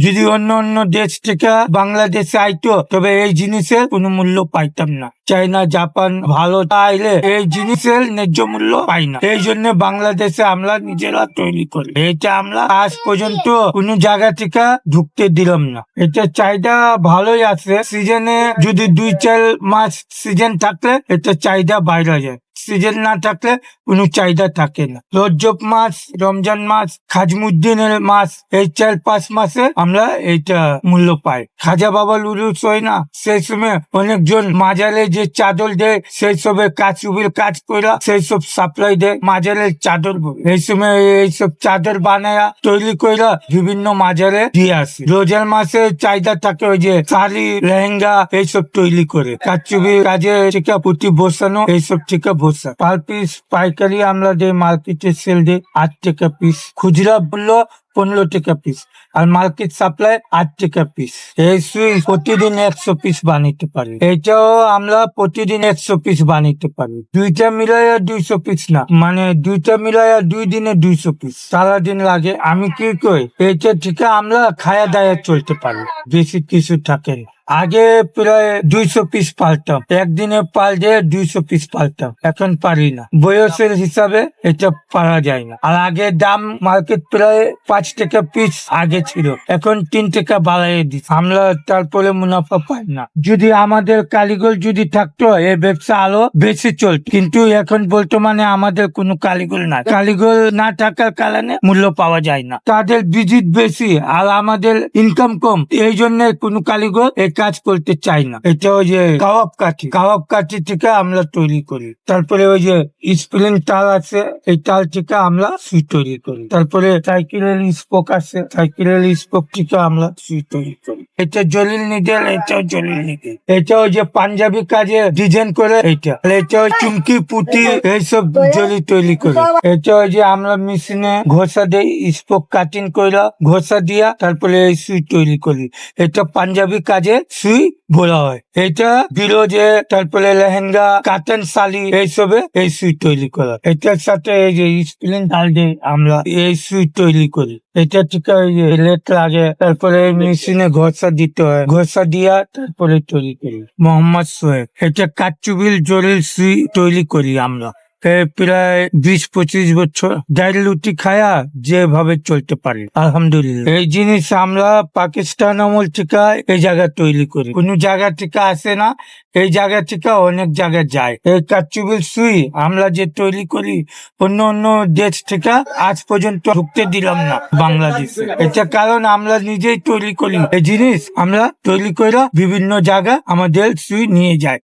যদি অন্য অন্য দেশ থেকে বাংলাদেশে আইতো, তবে এই জিনিসের কোনো মূল্য পাইতাম না। চাইনা জাপান ভালো আইলে এই জিনিসের ন্যায্য মূল্য পাই না। এই জন্য বাংলাদেশে আমরা নিজেরা তৈরি করি। এটা আমরা আজ পর্যন্ত কোনো জায়গা থেকে ঢুকতে দিলাম না। এটা চাহিদা ভালোই আছে। সিজনে যদি দুই চার মাস সিজন থাকলে এটা চাহিদা বাইরে যায়। সিজন না থাকলে কোনো চাহিদা থাকে না। রজব মাস, রমজান মাস, খাজমুদ্দিনের মাস এই চার পাঁচ মাসে আমরা এইটা মূল্য পাই। খাজা বাবা লুলুস হয় না, সেই সময় অনেকজন মাজারে যে চাদর দেয়, সেই সবে কাজ চুবির কাজ কইরা সেই সব সাপ্লাই দেয়, মাজারের চাদর। এই সময় এইসব চাদর বানায়া তৈরি কইরা বিভিন্ন মাজারে দিয়ে আসে। রোজার মাসে চাহিদা থাকে ওই যে শাড়ি, লেহেঙ্গা এইসব তৈরি করে। কাজ চুবির কাজে টিকা পুঁতি বসানো এইসব টিকা বসা পার পিস পাইকারি আমরা যে মার্কেটে সেল দিই আট টাকা পিস খুচরা বলল পনেরো টাকা পিস আর মার্কেট সাপ্লাই আট টাকা পিস এই সুইচ প্রতিদিন একশো পিস বানাইতে পারি। এইটাও আমরা প্রতিদিন একশো পিস বানাইতে পারি। দুইটা মিলাইয়া দুইশো পিস না। মানে দুইটা মিলাইয়া দুই দিনে দুইশো পিস সারাদিন লাগে। আমি কি কই? এইটা থেকে আমরা খায়া দায়া চলতে পারি। বেশি কিছু থাকে আগে প্রায় দুইশো পিস পালতাম। একদিনে পালতে দুইশো পিস পালতাম। এখন পারি না। বয়সের হিসাবে এটা পারা যায় না। আর আগে দাম মার্কেট প্রায় পাঁচ টাকা পিস আগে ছিল। এখন তিন টাকা বাড়াইয়ে দিচ্ছে আমরা তারপরে মুনাফা পাই না। যদি আমাদের কারিগর যদি থাকতো এই ব্যবসা আরও বেশি চলত। কিন্তু এখন বর্তমানে আমাদের কোনো কারিগর না কারিগর না থাকার কারণে মূল্য পাওয়া যায় না। তাদের ভিজিট বেশি আর আমাদের ইনকাম কম। এই জন্য কোনো কারিগর এই কাজ করতে চাই না। এটা ওই যে কাবাব কাঠি। কাবাব কাঠি থেকে আমরা তৈরি করি। তারপরে ওই যে স্প্রিং তার আছে, এই তার থেকে আমরা সুই তৈরি করি। তারপরে সাইকেলের স্পোক আছে সাইকেলের স্পোক থেকে আমরা সুই তৈরি করি। এটা জলিল নিডেল এটাও জলিল নিডেল এটা ওই যে পাঞ্জাবি কাজে ডিজাইন করে, এটা। ওই চুমকি পুটি এইসব জলি তৈরি করে। এটা ওই যে আমরা মেশিনে ঘষা দেই স্পোক কাটিং কইরা ঘষা দিয়া তারপরে এই সুই তৈরি করি। এটা পাঞ্জাবি কাজে সুই বলা হয়। এটা বিরোজে তারপরে লেহেঙ্গা, কাটন শাড়ি এইসবে এই সুই তৈরি করা এটার সাথে এই যে স্প্রিং ডাল দিয়ে আমরা এই সুই তৈরি করি। এটা থেকে ওই লেট লাগে। তারপরে মেশিনে ঘষা দিতে হয়। ঘষা দিয়া তারপরে তৈরি করি। মোহাম্মদ সোহেব এটা কাচুবিল জরিল সুই তৈরি করি আমরা। প্রায় বিশ পঁচিশ বছর ডাল রুটি খায়া যেভাবে চলতে পারি। আলহামদুলিল্লাহ। এই জিনিস আমরা পাকিস্তান আমল থেকে এই জায়গা তৈরি করি। কোন জায়গা থেকে আসে না, এই জায়গা থেকে অনেক জায়গায় যায়। এই কাচুবিল সুই আমরা যে তৈরি করি, অন্য অন্য দেশ থেকে আজ পর্যন্ত ঢুকতে দিলাম না বাংলাদেশে। এটা কারণ আমরা নিজেই তৈরি করি। এই জিনিস আমরা তৈরি করে বিভিন্ন জায়গা আমাদের সুই নিয়ে যাই